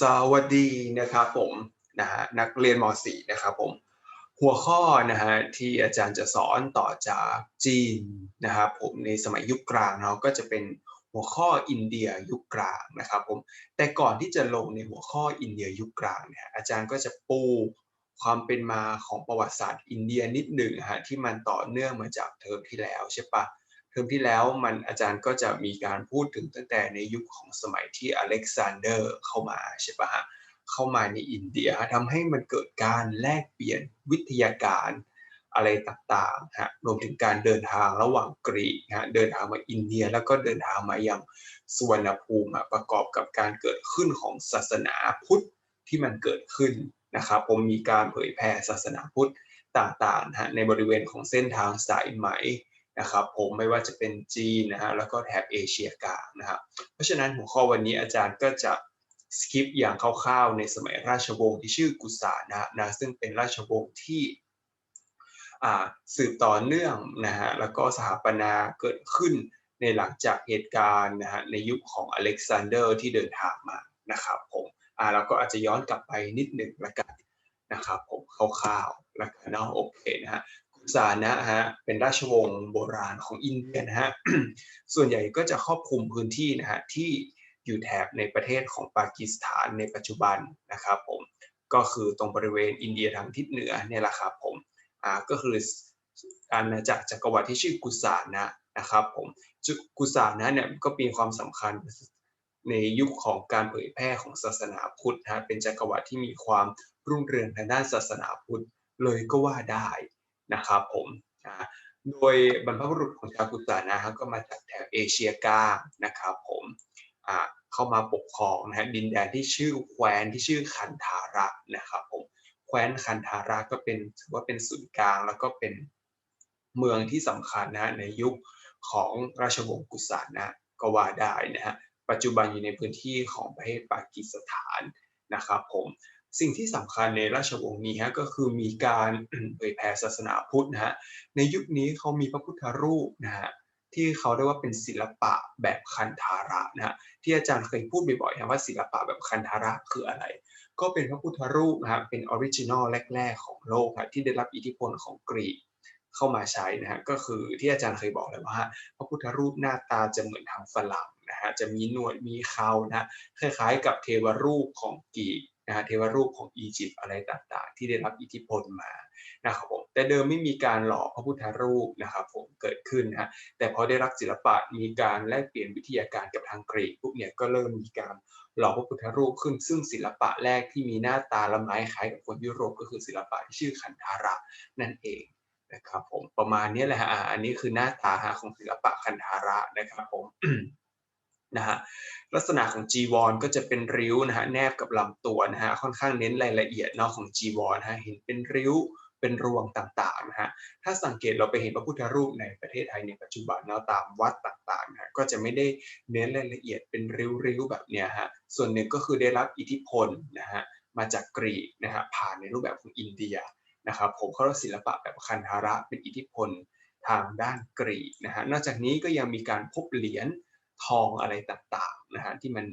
สวัสดีนะครับผมนะฮะนักเรียนม .4 นะครับผมหัวข้อนะฮะที่อาจารย์จะสอนต่อจากจีนนะครับผมในสมัยยุคกลางเนาะก็จะเป็นหัวข้ออินเดียยุคกลางนะครับผมแต่ก่อนที่จะลงในหัวข้ออินเดียยุคกลางเนี่ยอาจารย์ก็จะปูความเป็นมาของประวัติศาสตร์อินเดียนิดหนึ่งฮะที่มันต่อเนื่องมาจากเทอมที่แล้วใช่ปะ เทอมที่แล้วมันอาจารย์ก็จะมีการพูดถึงตั้งแต่ในยุคของสมัยที่อเล็กซานเดอร์เข้ามาใช่ปะฮะเข้ามาในอินเดียทำให้มันเกิดการแลกเปลี่ยนวิทยาการอะไรต่างๆฮะรวมถึงการเดินทางระหว่างกรีกฮะเดินทางมาอินเดียแล้วก็เดินทางมายังสุวรรณภูมิประกอบกับการเกิดขึ้นของศาสนาพุทธที่มันเกิดขึ้นนะครับผมมีการเผยแผ่ศาสนาพุทธต่างๆฮะในบริเวณของเส้นทางสายไหม นะครับผมไม่ว่าจะเป็นจีนนะฮะแล้วก็แถบเอเชียกลางนะครับเพราะฉะนั้นหัวข้อวันนี้อาจารย์ก็จะสกิปอย่างคร่าวๆในสมัยราชวงศ์ที่ชื่อกุสานะนะซึ่งเป็นราชวงศ์ที่สืบต่อเนื่องนะฮะแล้วก็สถาปนาเกิดขึ้นในหลังจากเหตุการณ์นะฮะในยุคของอเล็กซานเดอร์ที่เดินทางมานะครับผมอ่าเราก็อาจจะย้อนกลับไปนิดหนึ่งละกันนะครับผมคร่าวๆล้วกันเนาะโอเคนะฮะ สานะฮะเป็นราชวงศ์โบราณของอินเดียนะฮะส่วนใหญ่ก็จะครอบคลุมพื้นที่นะฮะที่อยู่แถบในประเทศของปากีสถานในปัจจุบันนะครับผมก็คือตรงบริเวณอินเดียทางทิศเหนือเนี่ยแหละครับผมอ่าก็คืออาณาจักรจักรวรรดิที่ชื่อกุสานะนะครับผมกุสานะเนี่ยก็มีความสำคัญในยุคของการเผยแพร่ของศาสนาพุทธนะเป็นจักรวรรดิที่มีความรุ่งเรืองทางด้านศาสนาพุทธเลยก็ว่าได้ นะครับผมโดยบรรพบุรุษของชาวกุสานะครับก็มาจากแถบเอเชียกลางนะครับผมเข้ามาปกครองนะฮะดินแดนที่ชื่อแคว้นที่ชื่อคันธาระนะครับผมแคว้นคันธาระก็เป็นถือว่าเป็นศูนย์กลางแล้วก็เป็นเมืองที่สำคัญนะในยุคของราชวงศ์กุสานะก็ว่าได้นะฮะปัจจุบันอยู่ในพื้นที่ของประเทศปากีสถานนะครับผม สิ่งที่สำคัญในราชวงศ์นี้ฮะก็คือมีการเผยแผ่ศาสนาพุทธนะฮะในยุคนี้เขามีพระพุทธรูปนะฮะที่เขาเรียกว่าเป็นศิลปะแบบคันธาระนะฮะที่อาจารย์เคยพูดบ่อยๆนะว่าศิลปะแบบคันธาระคืออะไร ก็เป็นพระพุทธรูปนะครับเป็นออริจินอลแรก ๆ ของโลกนะที่ได้รับอิทธิพลของกรีกเข้ามาใช้นะฮะก็คือที่อาจารย์เคยบอกเลยว่า พระพุทธรูปหน้าตาจะเหมือนทางฝรั่งนะฮะจะมีหนวดมีเขานะคล้ายๆ กับเทวรูปของกรีก นะฮะเทวรูปของอียิปต์อะไรต่างๆ ที่ได้รับอิทธิพลมานะครับผมแต่เดิมไม่มีการหล่อพระพุทธรูปนะครับผมเกิดขึ้นนะฮะแต่พอได้รับศิลปะมีการแลกเปลี่ยนวิทยาการกับทางกรีกปุ๊บเนี่ยก็เริ่มมีการหล่อพระพุทธรูปขึ้น ซึ่งศิลปะแรกที่มีหน้าตาละไม้คล้ายกับคนยุโรปก็คือศิลปะที่ชื่อขันธาระนั่นเองนะครับผมประมาณนี้แหละฮะอันนี้คือหน้าตาของศิลปะคันธาระนะครับผม นะฮะลักษณะของจีวรก็จะเป็นริ้วนะฮะแนบกับลำตัวนะฮะค่อนข้างเน้นรายละเอียดเนาะของจีวรนะฮะเห็นเป็นริ้วเป็นรวงต่างๆนะฮะถ้าสังเกตเราไปเห็นพระพุทธรูปในประเทศไทยในปัจจุบันเนาะตามวัดต่างๆนะก็จะไม่ได้เน้นรายละเอียดเป็นริ้วๆแบบเนี้ยฮะส่วนหนึ่งก็คือได้รับอิทธิพลนะฮะมาจากกรีกนะฮะผ่านในรูปแบบของอินเดียนะครับผมเขาเรียกศิลปะแบบคันธาระเป็นอิทธิพลทางด้านกรีกนะฮะนอกจากนี้ก็ยังมีการพบเหรียญ ทองอะไรต่างๆนะฮะที่มัน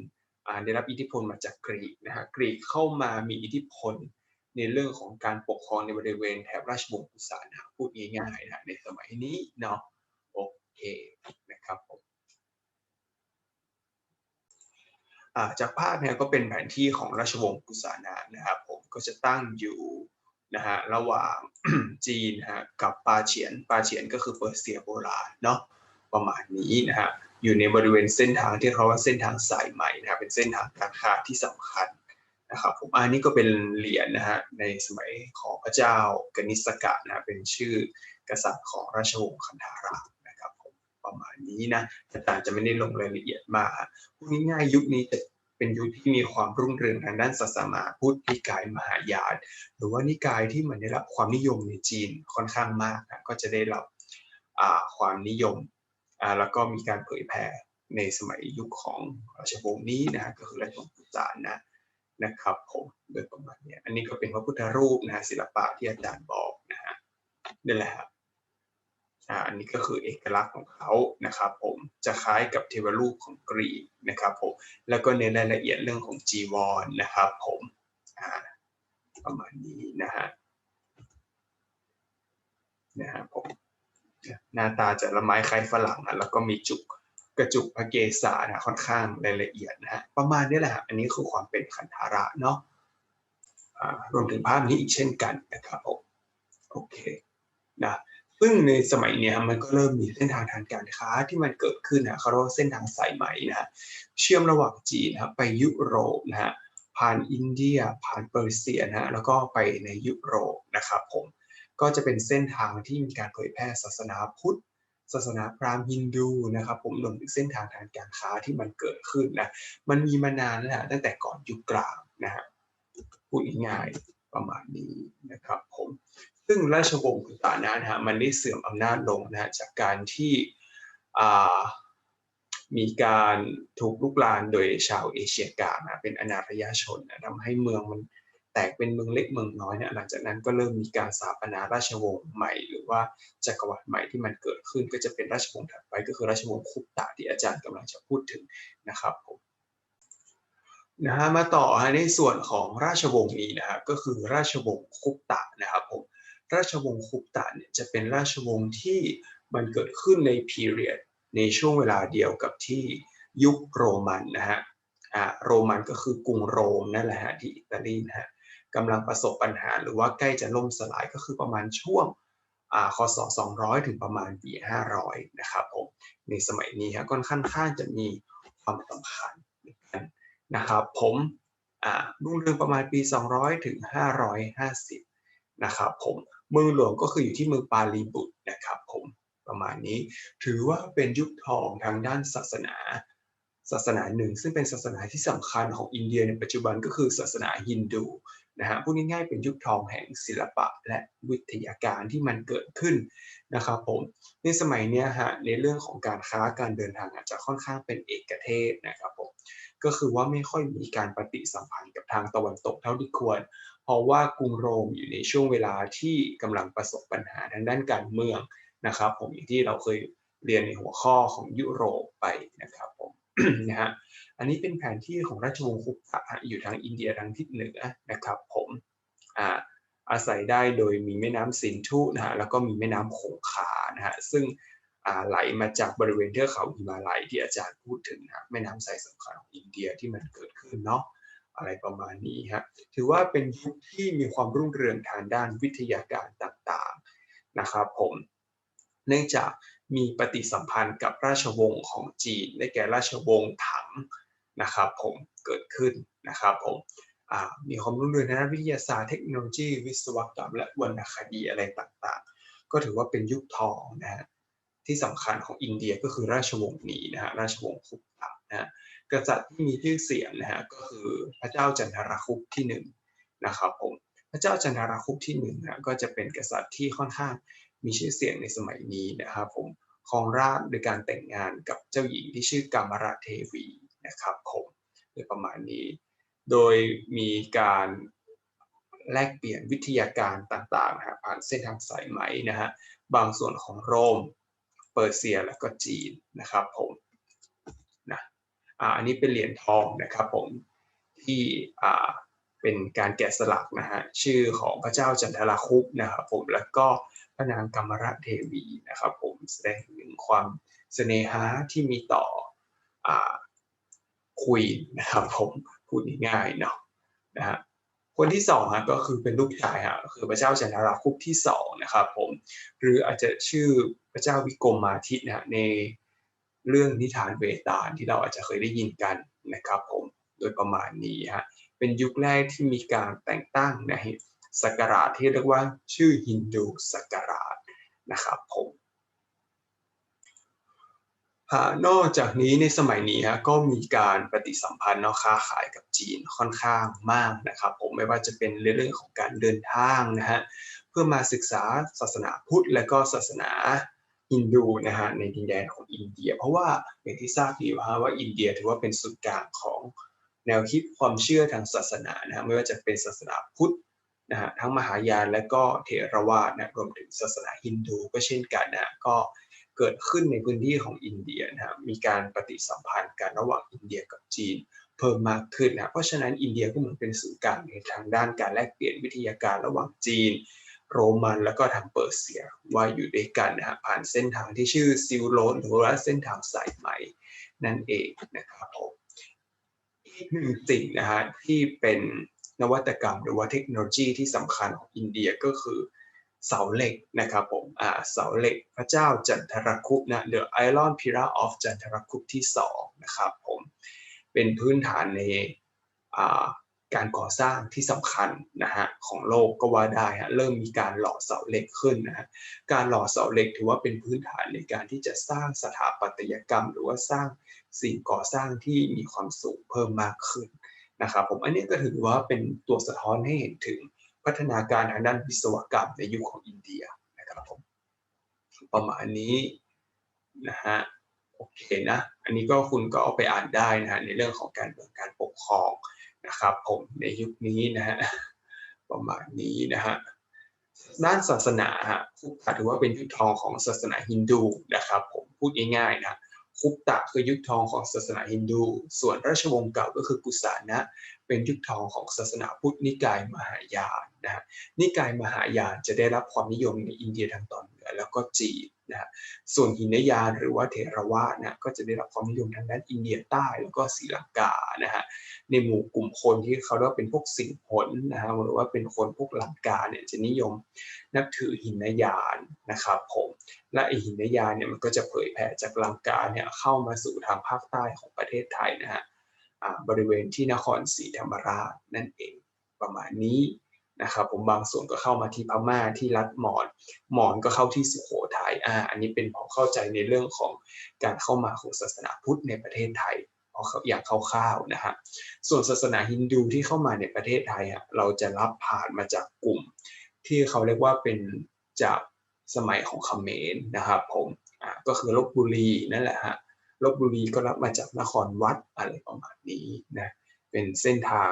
ได้รับอิทธิพลมาจากกรีกนะฮะกรีกเข้ามามีอิทธิพลในเรื่องของการปกครองในบริเวณแถบราชวงศ์กุสานะพูดง่ายๆนะในสมัยนี้เนาะโอเคนะครับผมจากภาพเนี่ยก็เป็นแผนที่ของราชวงศ์กุสานะนะครับผมก็จะตั้งอยู่นะฮะระหว่างจีนฮะกับปาเฉียนปาเฉียนก็คือเปอร์เซียโบราณเนาะประมาณนี้นะฮะ อยู่ในบริเวณเส้นทางที่เขาว่าเส้นทางสายใหม่นะครับเป็นเส้นทางการค้าที่สำคัญนะครับผมอันนี้ก็เป็นเหรียญนะฮะในสมัยของพระเจ้ากนิสกะนะเป็นชื่อกษัตริย์ของราชวงศ์คันธารานะครับผมประมาณนี้นะแต่ต่างจะไม่ได้ลงรายละเอียดมากพูดง่ายๆยุคนี้จะเป็นยุคที่มีความรุ่งเรืองทางด้านศาสนาพุทธนิกายมหายานหรือว่านิกายที่มันได้รับความนิยมในจีนค่อนข้างมากนะก็จะได้รับความนิยม แล้วก็มีการเผยแผ่ในสมัยยุคของราชวงศ์นี้นะก็คือราชวงศ์กุจานนะนะครับผมโดยประมาณนี้อันนี้ก็เป็นพระพุทธรูปนะศิลปะที่อาจารย์บอกนะฮะนี่แหละครับอันนี้ก็คือเอกลักษณ์ของเขานะครับผมจะคล้ายกับเทวรูปของกรีกนะครับผมแล้วก็เน้นรายละเอียดเรื่องของจีวรนะครับผมประมาณนี้นะฮะนะฮะผม หน้าตาจะละไม้คล้ายฝรั่งนะแล้วก็มีจุกกระจุกพระเกศานะค่อนข้างรายละเอียดนะฮะประมาณนี้แหละฮะอันนี้คือความเป็นขันธาระเนาะรวมถึงภาพนี้อีกเช่นกันนะครับโอเคนะซึ่งในสมัยเนี้ยมันก็เริ่มมีเส้นทางทางการค้าที่มันเกิดขึ้นนะเขาเรียกว่าเส้นทางสายไหมนะเชื่อมระหว่างจีนนะไปยุโรปนะฮะผ่านอินเดียผ่านเปอร์เซียนะฮะแล้วก็ไปในยุโรปนะครับผม ก็จะเป็นเส้นทางที่มีการเผยแพร่ศาสนาพุทธ ศาสนาพราหมณ์ฮินดูนะครับผมรวมถึงเส้นทางทางการค้าที่มันเกิดขึ้นนะมันมีมานานแล้วนะตั้งแต่ก่อนยุคกลางนะฮะพูดง่ายประมาณนี้นะครับผมซึ่งราชวงศ์กุตานะนะฮะมันได้เสื่อมอำนาจลงนะฮะจากการที่มีการถูกลุกลานโดยชาวเอเชียกลางนะเป็นอนาถยชนนะทำให้เมืองมัน แตกเป็นเมืองเล็กเมืองน้อยเนี่ยหลังจากนั้นก็เริ่มมีการสถาปนาราชวงศ์ใหม่ หรือว่าจักรวรรดิใหม่ที่มันเกิดขึ้นก็จะเป็นราชวงศ์ถัดไป ก็คือราชวงศ์คุปตะที่อาจารย์กำลังจะพูดถึงนะครับผมนะฮะมาต่อในส่วนของราชวงศ์นี้นะครับก็คือราชวงศ์คุปตะนะครับผมราชวงศ์คุปตะเนี่ยจะเป็นราชวงศ์ที่มันเกิดขึ้นในพีเรียดในช่วงเวลาเดียวกับที่ยุคโรมันนะฮะอ่าโรมันก็คือกรุงโรมนั่นแหละฮะที่อิตาลีนะฮะ กำลังประสบปัญหา หรือว่าใกล้จะล่มสลายก็คือประมาณช่วงอ่าคศ200 ถึงประมาณปี 500 นะครับผมในสมัยนี้ฮะค่อนข้างข้าจะมีความสำคัญนะครับ ผมรุ่งเรืองประมาณปี 200 ถึง 550 นะครับผมเมืองหลวงก็คืออยู่ที่เมืองปาลีบุตรนะครับผมประมาณนี้ ถือว่าเป็นยุคทองทางด้านศาสนา ศาสนาหนึ่ง ซึ่งเป็นศาสนาที่สำคัญของอินเดียในปัจจุบันก็คือศาสนาฮินดู นะฮะพูดง่ายๆเป็นยุคทองแห่งศิลปะและวิทยาการที่มันเกิดขึ้นนะครับผมในสมัยนี้ฮะในเรื่องของการค้าการเดินทางอาจจะค่อนข้างเป็นเอกเทศนะครับผมก็คือว่าไม่ค่อยมีการปฏิสัมพันธ์กับทางตะวันตกเท่าที่ควร เพราะว่ากรุงโรมอยู่ในช่วงเวลาที่กำลังประสบปัญหาทางด้านการเมืองนะครับ ผมอย่างที่เราเคยเรียนในหัวข้อของยุโรปไปนะครับผมนะฮะ อันนี้เป็นแผนที่ของราชวงศ์คุปตะอยู่ทางอินเดียทางทิศเหนือนะครับผมอ่าอาศัยได้โดยมีแม่น้ำสินธุนะฮะแล้วก็มีแม่น้ำคงคานะฮะซึ่งไหลมาจากบริเวณเทือกเขาหิมาลัยที่อาจารย์พูดถึงนะแม่น้ำสายสำคัญของอินเดียที่มันเกิดขึ้นเนาะอะไรประมาณนี้ฮะถือว่าเป็นยุคที่มีความรุ่งเรืองทางด้านวิทยาการต่างๆนะครับผมเนื่องจากมีปฏิสัมพันธ์กับราชวงศ์ของจีนได้แก่ราชวงศ์ถัง นะครับผมเกิดขึ้นนะครับผมมีความรุ่งเรืองทางด้านวิทยาศาสตร์เทคโนโลยี วิศวกรรม และวรรณคดีอะไรต่างๆ ก็ถือว่าเป็นยุคทองนะฮะที่สำคัญของอินเดียก็คือราชวงศ์นี้นะฮะราชวงศ์คุปตะนะฮะกษัตริย์ที่มีชื่อเสียงนะฮะก็คือพระเจ้าจันทรคุปที่หนึ่งนะครับผมพระเจ้าจันทรคุปที่หนึ่งนะก็จะเป็นกษัตริย์ที่ค่อนข้างมีชื่อเสียงในสมัยนี้นะครับผมครองราชโดยการแต่งงานกับเจ้าหญิงที่ชื่อกามราเทวี นะครับผมโดยประมาณนี้ โดยมีการแลกเปลี่ยนวิทยาการต่างๆนะผ่านเส้นทางสายไหมนะฮะบางส่วนของโรม เปอร์เซียและก็จีนนะครับผมนะอ่าอันนี้เป็นเหรียญทองนะครับผมที่อ่าเป็นการแกะสลักนะฮะชื่อของพระเจ้าจันทราคุปนะครับผมแล้วก็พระนางกรรมรเทวีนะครับผมแสดงถึงความเสน่หาที่มีต่ออ่า คุยนะครับผมพูดง่ายๆเนาะนะฮะคนที่สองฮะก็คือเป็นลูกชายฮะคือพระเจ้าจันราคุปที่สองนะครับผมหรืออาจจะชื่อพระเจ้าวิกรมมาทิตนะในเรื่องนิทานเวตาลที่เราอาจจะเคยได้ยินกันนะครับผมโดยประมาณนี้ฮะเป็นยุคแรกที่มีการแต่งตั้งนะฮะสักการะที่เรียกว่าชื่อฮินดูสักการะนะครับผม นอกจากนี้ในสมัยนี้ฮะก็มีการปฏิสัมพันธ์เนาะค้าขายกับจีนค่อนข้างมากนะครับ ผมไม่ว่าจะเป็นเรื่องของการเดินทางนะฮะเพื่อมาศึกษาศาสนาพุทธและก็ศาสนาฮินดูนะฮะในดินแดนของอินเดีย เพราะว่าอย่างที่ทราบดีว่าว่าอินเดียถือว่าเป็นศูนย์กลางของแนวคิดความเชื่อทางศาสนานะฮะไม่ว่าจะเป็นศาสนาพุทธนะฮะทั้งมหายานและก็เถรวาทนะรวมถึงศาสนาฮินดูก็เช่นกันนะก็ เกิดขึ้นในพื้นที่ของอินเดียนะฮะมีการปฏิสัมพันธ์กันระหว่างอินเดียกับจีน เพิ่มมากขึ้นนะเพราะฉะนั้นอินเดียก็เหมือนเป็นศูนย์กลางในทางด้านการแลกเปลี่ยนวิทยาการระหว่างจีน โรมันแล้วก็ทางเปอร์เซียว่าอยู่ด้วยกันนะฮะผ่านเส้นทางที่ชื่อซิลโลนหรือว่าเส้นทางสายไหมนั่นเองนะครับผมอีกหนึ่งสิ่งนะฮะที่เป็นนวัตกรรมหรือว่าเทคโนโลยีที่สำคัญของอินเดียก็คือ เสาเหล็กนะครับผมอ่าเสาเหล็กพระเจ้าจันทรคุปนะ The Iron Pillar of จันทรคุปที่2นะครับผมเป็นพื้นฐานในอ่าการก่อสร้างที่สำคัญนะฮะของโลกก็ว่าได้ฮะเริ่มมีการหล่อเสาเหล็กขึ้นนะฮะการหล่อเสาเหล็กถือว่าเป็นพื้นฐานในการที่จะสร้างสถาปัตยกรรม หรือว่าสร้างสิ่งก่อสร้างที่มีความสูงเพิ่มมากขึ้นนะครับผมอันนี้ก็ถือว่าเป็นตัวสะท้อนให้เห็นถึง พัฒนาการทางด้านวิศวกรรมในยุคของอินเดียนะครับผมประมาณนี้นะฮะโอเคนะอันนี้ก็คุณก็เอาไปอ่านได้นะฮะในเรื่องของการเมืองการปกครองนะครับผมในยุคนี้นะฮะประมาณนี้นะฮะด้านศาสนาฮะคุปตะถือว่าเป็นยุคทองของศาสนาฮินดูนะครับผมพูดง่ายๆนะคุปตะคือยุคทองของศาสนาฮินดู ส่วนราชวงศ์เก่าก็คือกุสานะ เป็นยุคทองของศาสนาพุทธนิกายมหายาน นะฮะนิกายมหายานจะได้รับความนิยมในอินเดียทางตอนเหนือแล้วก็จีนนะฮะส่วนหินยานหรือว่าเทรวาสนะก็จะได้รับความนิยมทางด้านอินเดียใต้แล้วก็ศรีลังกานะฮะในหมู่กลุ่มคนที่เขาเรียกว่าเป็นพวกสิงหนนะฮะหรือว่าเป็นคนพวกลังกาเนี่ยจะนิยมนับถือหินยานนะครับผมและไอหินยานเนี่ยมันก็จะเผยแผ่จากลังกาเนี่ยเข้ามาสู่ทางภาคใต้ของประเทศไทยนะฮะบริเวณที่นครศรีธรรมราชนั่นเองประมาณนี้ นะครับผมบางส่วนก็เข้ามาที่พม่าที่รัฐมอญมอญก็เข้าที่สุโขทัยอ่าอันนี้เป็นพอเข้าใจในเรื่องของการเข้ามาของศาสนาพุทธในประเทศไทยอย่างคร่าวๆนะฮะส่วนศาสนาฮินดูที่เข้ามาในประเทศไทยอะเราจะรับผ่านมาจากกลุ่ม ที่เขาเรียกว่าเป็นจากสมัยของเขมรนะครับผมอ่าก็คือลบบุรีนั่นแหละฮะลบบุรีก็รับมาจากนครวัดอะไรประมาณนี้นะ เป็นเส้นทาง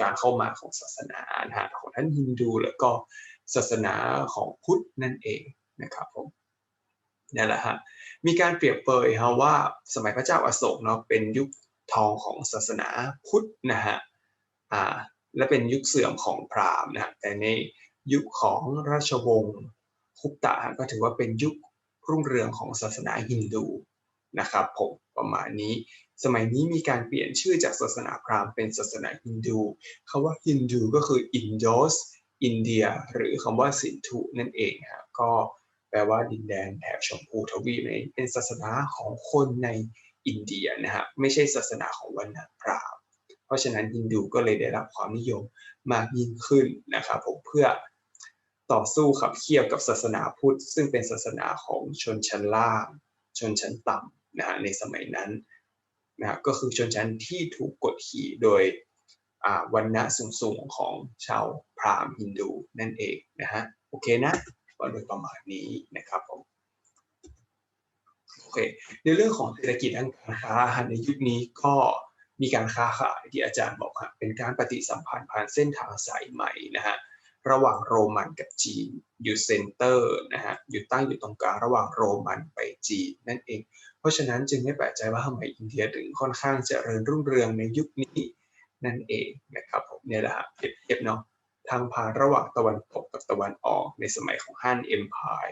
การเข้ามาของศาสนานะฮะของท่านฮินดูแล้วก็ศาสนาของพุทธนั่นเองนะครับผมนี่แหละฮะมีการเปรียบเปยฮะว่าสมัยพระเจ้าอาโศกเนาะเป็นยุคทองของศาสนาพุทธนะฮะอ่าและเป็นยุคเสื่อมของพราหมณ์นะฮะแต่ในยุคของราชวงศ์คุปตะก็ถือว่าเป็นยุครุ่งเรืองของศาสนาฮินดู นะครับผมประมาณนี้ สมัยนี้มีการเปลี่ยนชื่อจากศาสนาพราหมณ์เป็นศาสนาฮินดูคาว่าฮินดูก็คืออินโดสอินเดีย หรือคำว่าสินธุนั่นเองครับก็แปลว่าดินแดนแถบชมพูทวีปเป็นศาสนาของคนในอินเดียนะฮะไม่ใช่ศาสนาของวันณะพราหมณ์เพราะฉะนั้นฮินดูก็เลยได้รับความนิยมมากยิ่งขึ้นนะครับผมเพื่อต่อสู้ขับเคี่ยวกับศาสนาพุทธ ซึ่งเป็นศาสนาของชนชั้นล่าง ชนชั้นต่ำ นะฮะในสมัยนั้นนะก็คือชนชั้นที่ถูกกดขี่โดยวันณะสูงๆของชาวพราหมณ์ฮินดูนั่นเองนะฮะโอเคนะก็โดยประมาณนี้นะครับผมโอเคในเรื่องของเศรษฐกิจทางการค้าในยุคนี้ก็มีการค้าขายที่อาจารย์บอกครับเป็นการปฏิสัมพันธ์ผ่านเส้นทางสายใหม่นะฮะ ระหว่างโรมันกับจีนอยู่เซนเตอร์นะฮะอยู่ตั้งอยู่ตรงกลางระหว่างโรมันไปจีนนั่นเอง เพราะฉะนั้นจึงไม่แปลกใจว่าทำไมอินเดียถึงค่อนข้างจะเริญรุ่งเรืองในยุคนี้นั่นเองนะครับผมเนี่ยแหละเปรียบเทียบเนาะทางผ่านระหว่างตะวันตกกับตะวันออกในสมัยของฮั่นเอ็มพาย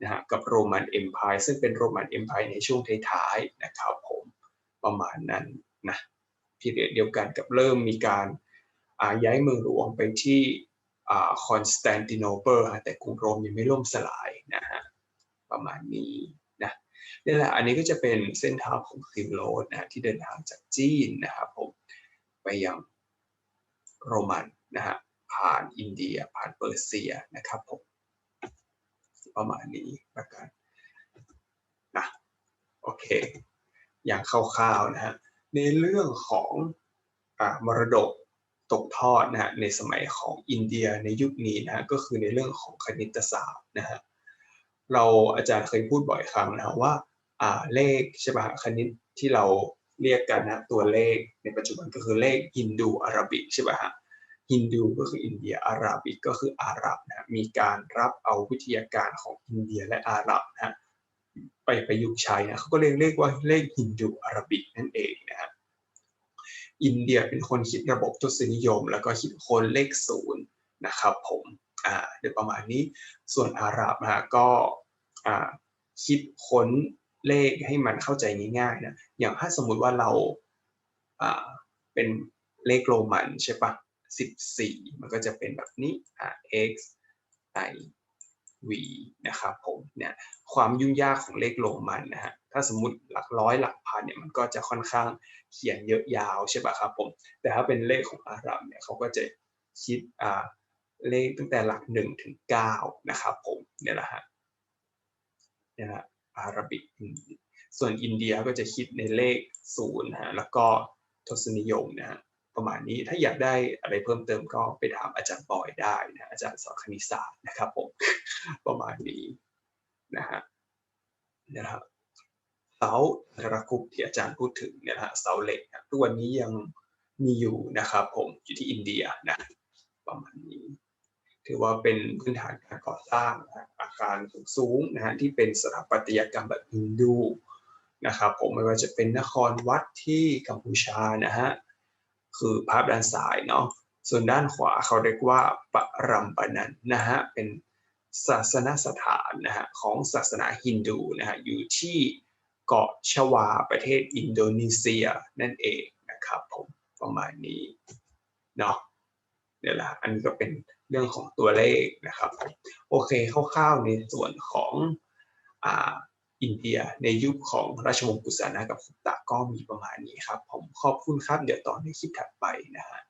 นะฮะกับโรมันเอ็มพายซึ่งเป็นโรมันเอ็มพายในช่วงท้ายๆนะครับผมประมาณนั้นนะพีเรียดเดียวกันกับเริ่มมีการย้ายเมืองหลวงไปที่ คอนสแตนติโนเปิลแต่กรุงโรมยังไม่ล่มสลายนะฮะประมาณนี้นะนี่แหละอันนี้ก็จะเป็นเส้นทางของซิลโรดนะที่เดินทางจากจีนนะครับผมไปยังโรมันนะฮะผ่านอินเดียผ่านเปอร์เซียนะครับผมประมาณนี้ประกันนะโอเค อย่างคร่าวๆนะฮะในเรื่องของอมรดก ตกทอดนะฮะในสมัยของอินเดียในยุคนี้นะฮะก็คือในเรื่องของคณิตศาสตร์นะฮะเราอาจารย์เคยพูดบ่อยครั้งนะว่าอ่าเลขใช่ป่ะคณิตที่เราเรียกกันนะตัวเลขในปัจจุบันก็คือเลขฮินดูอาราบิกใช่ป่ะฮะฮินดูก็คืออินเดียอาราบิกก็คืออาหรับนะมีการรับเอาวิทยาการของอินเดียและอาหรับนะไปประยุกต์ใช้นะเขาก็เลยเรียกว่าเลขฮินดูอาราบิกนั่นเองนะฮะ อินเดียเป็นคนคิดระบบทศนิยม แล้วก็คิดคนเลขศูนย์นะครับผมอ่าเดี๋ยวประมาณนี้ส่วนอาหรับนะก็อ่าคิดค้นเลขให้มันเข้าใจง่ายๆนะอย่างถ้าสมมุติว่าเราอ่าเป็นเลขโรมันใช่ปะ14 มันก็จะเป็นแบบนี้อ่า x i v นะครับผมเนี่ยความยุ่งยากของเลขโรมันนะฮะถ้าสมมติหลักร้อยหลักพันเนี่ยมันก็จะค่อนข้างเขียนเยอะยาวใช่ปะครับผมแต่ถ้าเป็นเลขของอาหรับเนี่ยเขาก็จะคิดอ่าเลขตั้งแต่หลัก1ถึง9นะครับผมเนี่ยแหละฮะเนี่ยนะอาหรับิกส่วนอินเดียก็จะคิดในเลข0นะฮะแล้วก็ทศนิยมนะฮะ ประมาณนี้ถ้าอยากได้อะไรเพิ่มเติมก็ไปถามอาจารย์บอยได้นะอาจารย์สอนคณิตศาสตร์นะครับผมประมาณนี้นะฮะนะครับเสาระคุปที่อาจารย์พูดถึงเนี่ยนะฮะเสาเหล็กนะทุกวันนี้ยังมีอยู่นะครับผมอยู่ที่อินเดียนะประมาณนี้ ถือว่าเป็นพื้นฐานการก่อสร้างอาคารสูงๆนะฮะที่เป็นสถาปัตยกรรมแบบฮินดูนะครับผมไม่ว่าจะเป็นนครวัดที่กัมพูชานะฮะ คือภาพด้านซ้ายเนาะส่วนด้านขวาเขาเรียกว่าปรัมปนันนะฮะเป็นศาสนสถานนะฮะของศาสนาฮินดูนะฮะอยู่ที่เกาะชวาประเทศอินโดนีเซียนั่นเองนะครับผมประมาณนี้เนาะเนี่ยแหละอันนี้ก็เป็นเรื่องของตัวเลขนะครับ โอเคคร่าวๆในส่วนของอ่า อินเดียในยุคของราชวงศ์กุสานะกับคุปตะก็มีประมาณนี้ครับ ผมขอบคุณครับ เดี๋ยวตอนในคลิปถัดไปนะฮะ